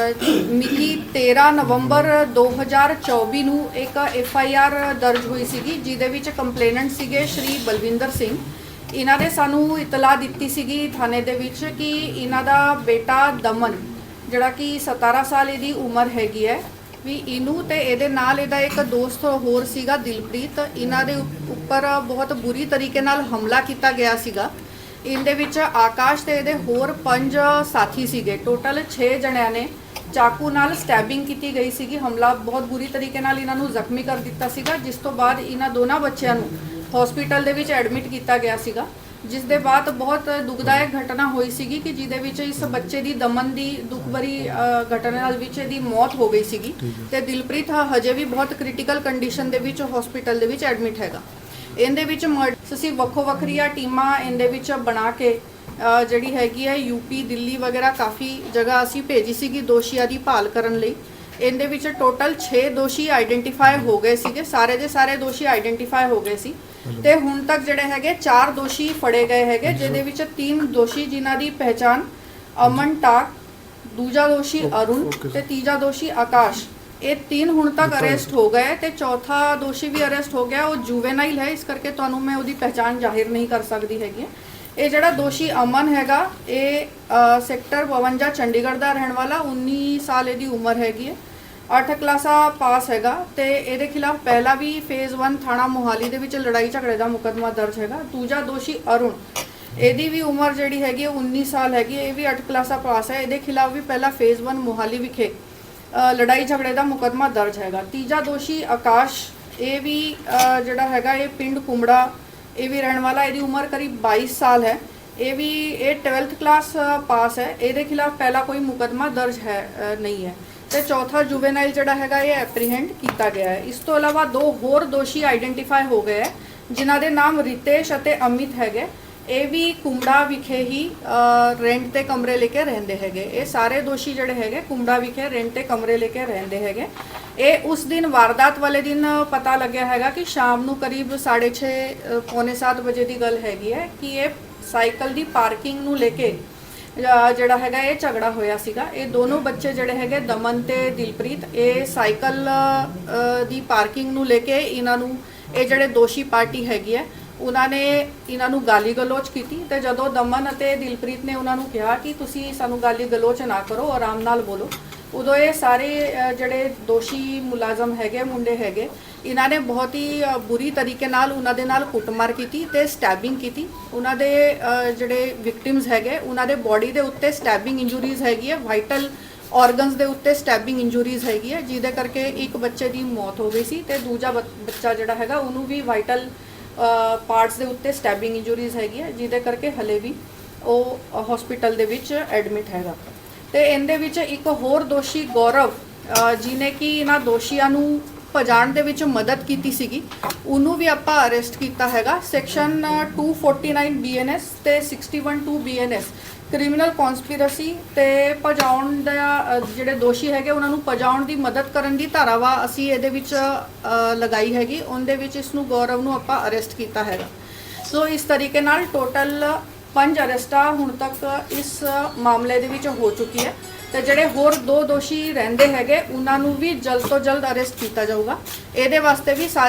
ਅ, ਮਿਤੀ 13 ਨਵੰਬਰ 2024 ਨੂੰ ਇੱਕ ਐਫ ਆਈ ਆਰ ਦਰਜ ਹੋਈ ਸੀਗੀ ਜਿਹਦੇ ਵਿੱਚ ਕੰਪਲੇਨੈਂਟ ਸੀਗੇ ਸ਼੍ਰੀ ਬਲਵਿੰਦਰ ਸਿੰਘ। ਇਹਨਾਂ ਨੇ ਸਾਨੂੰ ਇਤਲਾਹ ਦਿੱਤੀ ਸੀਗੀ ਥਾਣੇ ਦੇ ਵਿੱਚ ਕਿ ਇਹਨਾਂ ਦਾ ਬੇਟਾ ਦਮਨ ਜਿਹੜਾ ਕਿ 17 ਸਾਲ ਇਹਦੀ ਉਮਰ ਹੈਗੀ ਹੈ ਵੀ ਇਹਨੂੰ ਤੇ ਇਹਦੇ ਨਾਲ ਇਹਦਾ ਇੱਕ ਦੋਸਤ ਹੋਰ ਸੀਗਾ ਦਿਲਪ੍ਰੀਤ। ਇਹਨਾਂ ਦੇ ਉੱਪਰ ਬਹੁਤ ਬੁਰੀ ਤਰੀਕੇ ਨਾਲ ਹਮਲਾ ਕੀਤਾ ਗਿਆ ਸੀਗਾ। ਇਹਦੇ ਵਿੱਚ ਆਕਾਸ਼ ਤੇ ਇਹਦੇ ਹੋਰ ਪੰਜ ਸਾਥੀ ਸੀਗੇ। ਟੋਟਲ 6 ਜਣਿਆਂ ਨੇ ਚਾਕੂ ਨਾਲ ਸਟੈਬਿੰਗ ਕੀਤੀ ਗਈ ਸੀਗੀ ਹਮਲਾ ਬਹੁਤ ਬੁਰੀ ਤਰੀਕੇ ਨਾਲ ਇਹਨਾਂ ਨੂੰ ਜ਼ਖਮੀ ਕਰ ਦਿੱਤਾ ਸੀਗਾ ਜਿਸ ਤੋਂ ਬਾਅਦ ਇਹਨਾਂ ਦੋਨਾਂ ਬੱਚਿਆਂ ਨੂੰ ਹਸਪੀਟਲ ਦੇ ਵਿੱਚ ਐਡਮਿਟ ਕੀਤਾ ਗਿਆ ਸੀਗਾ ਜਿਸ ਦੇ ਬਾਅਦ ਬਹੁਤ ਦੁਖਦਾਇਕ ਘਟਨਾ ਹੋਈ ਸੀਗੀ ਕਿ ਜਿਹਦੇ ਵਿੱਚ ਇਸ ਬੱਚੇ ਦੀ ਦਮਨ ਦੀ ਦੁਖਭਰੀ ਅ, ਘਟਨਾ ਨਾਲ ਵਿੱਚ ਇਹਦੀ ਮੌਤ ਹੋ ਗਈ ਸੀਗੀ ਤੇ ਦਿਲਪ੍ਰੀਤ ਹਜੇ ਵੀ ਬਹੁਤ ਕ੍ਰਿਟੀਕਲ ਕੰਡੀਸ਼ਨ ਦੇ ਵਿੱਚ ਹਸਪੀਟਲ ਦੇ ਵਿੱਚ ਐਡਮਿਟ ਹੈਗਾ। ਇਹਦੇ ਵਿੱਚ ਅਸੀਂ ਵੱਖੋ ਵੱਖਰੀਆਂ ਟੀਮਾਂ ਇਹਦੇ ਵਿੱਚ ਬਣਾ ਕੇ ਜਿਹੜੀ ਹੈਗੀ ਹੈ ਯੂਪੀ ਦਿੱਲੀ ਵਗੈਰਾ ਕਾਫੀ ਜਗ੍ਹਾ ਅਸੀਂ ਭੇਜੀ ਸੀਗੀ ਦੋਸ਼ੀਆਂ ਦੀ ਭਾਲ ਕਰਨ ਲਈ। ਇਹਦੇ ਵਿੱਚ ਟੋਟਲ 6 ਦੋਸ਼ੀ ਆਈਡੈਂਟੀਫਾਈ ਹੋ ਗਏ ਸੀਗੇ। ਸਾਰੇ ਦੇ ਸਾਰੇ ਦੋਸ਼ੀ ਆਈਡੈਂਟੀਫਾਈ ਹੋ ਗਏ ਸੀ। ਤੇ ਹੁਣ ਤੱਕ ਜਿਹੜੇ ਹੈਗੇ 4 ਦੋਸ਼ੀ ਫੜੇ ਗਏ ਹੈਗੇ ਜਿਹਦੇ ਵਿੱਚ 3 ਦੋਸ਼ੀ ਜਿਨ੍ਹਾਂ ਦੀ ਪਹਿਚਾਨ ਅਮਨ ਟਾਕ ਦੂਜਾ ਦੋਸ਼ੀ ਅਰੁਣ ਤੇ ਤੀਜਾ ਦੋਸ਼ੀ ਆਕਾਸ਼। ਇਹ ਤਿੰਨ ਹੁਣ ਤੱਕ ਅਰੈਸਟ ਹੋ ਗਏ ਤੇ ਚੌਥਾ ਦੋਸ਼ੀ ਵੀ ਅਰੈਸਟ ਹੋ ਗਿਆ। ਉਹ ਜੁਵੇਨਾਈਲ ਹੈ ਇਸ ਕਰਕੇ ਤੁਹਾਨੂੰ ਮੈਂ ਉਹਦੀ ਪਹਿਚਾਨ ਜ਼ਾਹਿਰ ਨਹੀਂ ਕਰ ਸਕਦੀ ਹੈਗੀ। ਇਹ ਜਿਹੜਾ ਦੋਸ਼ੀ ਅਮਨ ਹੈਗਾ ਇਹ ਸੈਕਟਰ 52 ਚੰਡੀਗੜ੍ਹ ਦਾ ਰਹਿਣ ਵਾਲਾ 19 ਸਾਲ ਇਹਦੀ ਉਮਰ ਹੈਗੀ ਹੈ। 8 ਕਲਾਸਾਂ ਪਾਸ ਹੈਗਾ ਤੇ ਇਹਦੇ ਖਿਲਾਫ ਪਹਿਲਾ ਵੀ ਫੇਜ਼ 1 ਥਾਣਾ ਮੋਹਾਲੀ ਦੇ ਵਿੱਚ ਲੜਾਈ ਝਗੜੇ ਦਾ ਮੁਕੱਦਮਾ ਦਰਜ ਹੈਗਾ। ਦੂਜਾ ਦੋਸ਼ੀ ਅਰੁਣ ਇਹਦੀ ਵੀ ਉਮਰ ਜਿਹੜੀ ਹੈਗੀ ਹੈ 19 ਸਾਲ ਹੈਗੀ ਹੈ, ਇਹ ਵੀ 8 ਕਲਾਸਾਂ ਪਾਸ ਹੈ। ਇਹਦੇ ਖਿਲਾਫ ਵੀ ਪਹਿਲਾ ਫੇਜ਼ 1 ਮੋਹਾਲੀ ਵਿਖੇ ਲੜਾਈ ਝਗੜੇ ਦਾ ਮੁਕੱਦਮਾ ਦਰਜ ਹੈਗਾ। ਤੀਜਾ ਦੋਸ਼ੀ ਆਕਾਸ਼ ਇਹ ਵੀ ਜਿਹੜਾ ਹੈਗਾ ਇਹ ਪਿੰਡ ਕੁੰਬੜਾ ਇਹ ਵੀ ਰਹਿਣ ਵਾਲਾ ਇਹਦੀ ਉਮਰ ਕਰੀਬ 22 ਸਾਲ ਹੈ। ਇਹ ਵੀ ਇਹ 12th ਕਲਾਸ ਪਾਸ ਹੈ। ਇਹਦੇ ਖਿਲਾਫ ਪਹਿਲਾ ਕੋਈ ਮੁਕੱਦਮਾ ਦਰਜ ਹੈ ਨਹੀਂ ਹੈ। ਤੇ ਚੌਥਾ ਜੁਵੇਨਾਈਲ ਜਿਹੜਾ ਹੈਗਾ, ਇਹ ਐਪਰੀਹੈਂਡ ਕੀਤਾ ਗਿਆ ਹੈ। ਇਸ ਤੋਂ ਇਲਾਵਾ ਦੋ ਹੋਰ ਦੋਸ਼ੀ ਆਈਡੈਂਟੀਫਾਈ ਹੋ ਗਏ ਹੈ, ਜਿਨ੍ਹਾਂ ਦੇ ਨਾਮ ਰਿਤੇਸ਼ ਅਤੇ ਅਮਿਤ ਹੈਗੇ। ਇਹ ਵੀ ਕੁੰਬੜਾ ਵਿਖੇ ਹੀ ਰੈਂਟ ਤੇ ਕਮਰੇ ਲੈ ਕੇ ਰਹਿੰਦੇ ਹੈਗੇ। ਇਹ ਸਾਰੇ ਦੋਸ਼ੀ ਜਿਹੜੇ ਹੈਗੇ ਕੁੰਬੜਾ ਵਿਖੇ ਰੈਂਟ ਤੇ ਕਮਰੇ ਲੈ ਕੇ ਰਹਿੰਦੇ ਹੈਗੇ। ਇਹ ਉਸ ਦਿਨ ਵਾਰਦਾਤ ਵਾਲੇ ਦਿਨ ਪਤਾ ਲੱਗਿਆ ਹੈਗਾ ਕਿ ਸ਼ਾਮ ਨੂੰ ਕਰੀਬ 6:30 ਪੌਣੇ 7 ਵਜੇ ਦੀ ਗੱਲ ਹੈਗੀ ਹੈ ਕਿ ਇਹ ਸਾਈਕਲ ਦੀ ਪਾਰਕਿੰਗ ਨੂੰ ਲੈ ਕੇ ਜਿਹੜਾ ਹੈਗਾ ਇਹ ਝਗੜਾ ਹੋਇਆ ਸੀਗਾ। ਇਹ ਦੋਨੋਂ ਬੱਚੇ ਜਿਹੜੇ ਹੈਗੇ, ਦਮਨ ਤੇ ਦਿਲਪ੍ਰੀਤ, ਇਹ ਸਾਈਕਲ ਦੀ ਪਾਰਕਿੰਗ ਨੂੰ ਲੈ ਕੇ ਇਹਨਾਂ ਨੂੰ ਇਹ ਜਿਹੜੇ ਦੋਸ਼ੀ ਪਾਰਟੀ ਹੈਗੀ ਹੈ ਉਹਨਾਂ ਨੇ ਇਹਨਾਂ ਨੂੰ ਗਾਲੀ ਗਲੋਚ ਕੀਤੀ ਤੇ ਜਦੋਂ ਦਮਨ ਅਤੇ ਦਿਲਪ੍ਰੀਤ ਨੇ ਉਹਨਾਂ ਨੂੰ ਕਿਹਾ ਕਿ ਤੁਸੀਂ ਸਾਨੂੰ ਗਾਲੀ ਗਲੋਚ ਨਾ ਕਰੋ, ਆਰਾਮ ਨਾਲ ਬੋਲੋ, ਉਦੋਂ ਇਹ ਸਾਰੇ ਜਿਹੜੇ ਦੋਸ਼ੀ ਮੁਲਾਜ਼ਮ ਹੈਗੇ, ਮੁੰਡੇ ਹੈਗੇ, ਇਹਨਾਂ ਨੇ ਬਹੁਤ ਹੀ ਬੁਰੀ ਤਰੀਕੇ ਨਾਲ ਉਹਨਾਂ ਦੇ ਨਾਲ ਕੁੱਟਮਾਰ ਕੀਤੀ ਤੇ ਸਟੈਬਿੰਗ ਕੀਤੀ। ਉਹਨਾਂ ਦੇ ਜਿਹੜੇ ਵਿਕਟਿਮਸ ਹੈਗੇ, ਉਹਨਾਂ ਦੇ ਬਾਡੀ ਦੇ ਉੱਤੇ ਸਟੈਬਿੰਗ ਇੰਜੂਰੀਜ਼ ਹੈਗੀ ਹੈ ਵਾਈਟਲ ਆਰਗਨਸ ਦੇ ਉੱਤੇ ਸਟੈਬਿੰਗ ਇੰਜੂਰੀਜ਼ ਹੈਗੀ ਹੈ, ਜਿਹਦੇ ਕਰਕੇ ਇੱਕ ਬੱਚੇ ਦੀ ਮੌਤ ਹੋ ਗਈ ਸੀ ਤੇ ਦੂਜਾ ਬੱਚ- ਬੱਚਾ ਜਿਹੜਾ ਹੈਗਾ, ਉਹਨੂੰ ਵੀ ਵਾਈਟਲ ਪਾਰਟਸ ਦੇ ਉੱਤੇ ਸਟੈਬਿੰਗ ਇੰਜੂਰੀਜ਼ ਹੈਗੀ ਹੈ ਜਿਹਦੇ ਕਰਕੇ ਹਲੇ ਵੀ ਉਹ ਹਸਪੀਟਲ ਦੇ ਵਿੱਚ ਐਡਮਿਟ ਹੈਗਾ। ਤੇ ਇਹਦੇ ਵਿੱਚ ਇੱਕ ਹੋਰ ਦੋਸ਼ੀ ਗੌਰਵ ਅ, ਜਿਹਨੇ ਕਿ ਇਹਨਾਂ ਦੋਸ਼ੀਆਂ ਨੂੰ ਭਜਾਣ ਦੇ ਵਿੱਚ ਮਦਦ ਕੀਤੀ ਸੀਗੀ ਉਹਨੂੰ ਵੀ ਆਪਾਂ ਅਰੈਸਟ ਕੀਤਾ ਹੈਗਾ। ਸੈਕਸ਼ਨ 249 ਬੀਐਨਐਸ ਤੇ 612 ਬੀਐਨਐਸ ਕ੍ਰਿਮੀਨਲ ਕਨਸਪੀਰੇਸੀ ਤੇ ਭਜਾਉਣ ਦਾ ਜਿਹੜੇ ਦੋਸ਼ੀ ਹੈਗੇ, ਉਹਨਾਂ ਨੂੰ ਭਜਾਉਣ ਦੀ ਮਦਦ ਕਰਨ ਦੀ ਧਾਰਾਵਾ ਅਸੀਂ ਇਹਦੇ ਵਿੱਚ ਲਗਾਈ ਹੈਗੀ। ਉਹਦੇ ਵਿੱਚ ਇਸ ਨੂੰ ਗੌਰਵ ਨੂੰ ਆਪਾਂ ਅਰੈਸਟ ਕੀਤਾ ਹੈਗਾ। ਸੋ ਇਸ ਤਰੀਕੇ ਨਾਲ ਟੋਟਲ ਪੰਜ ਅਰੈਸਟਾਂ ਹੁਣ ਤੱਕ ਇਸ ਮਾਮਲੇ ਦੇ ਵਿੱਚ ਹੋ ਚੁੱਕੀ ਹੈ। ਤੇ ਜਿਹੜੇ ਹੋਰ ਦੋ ਦੋਸ਼ੀ ਰਹਿੰਦੇ ਹੈਗੇ, ਉਹਨਾਂ ਨੂੰ ਵੀ ਜਲਦ ਤੋਂ ਜਲਦ ਅਰੈਸਟ ਕੀਤਾ ਜਾਊਗਾ। ਇਹਦੇ ਵਾਸਤੇ ਵੀ ਸਾਰੇ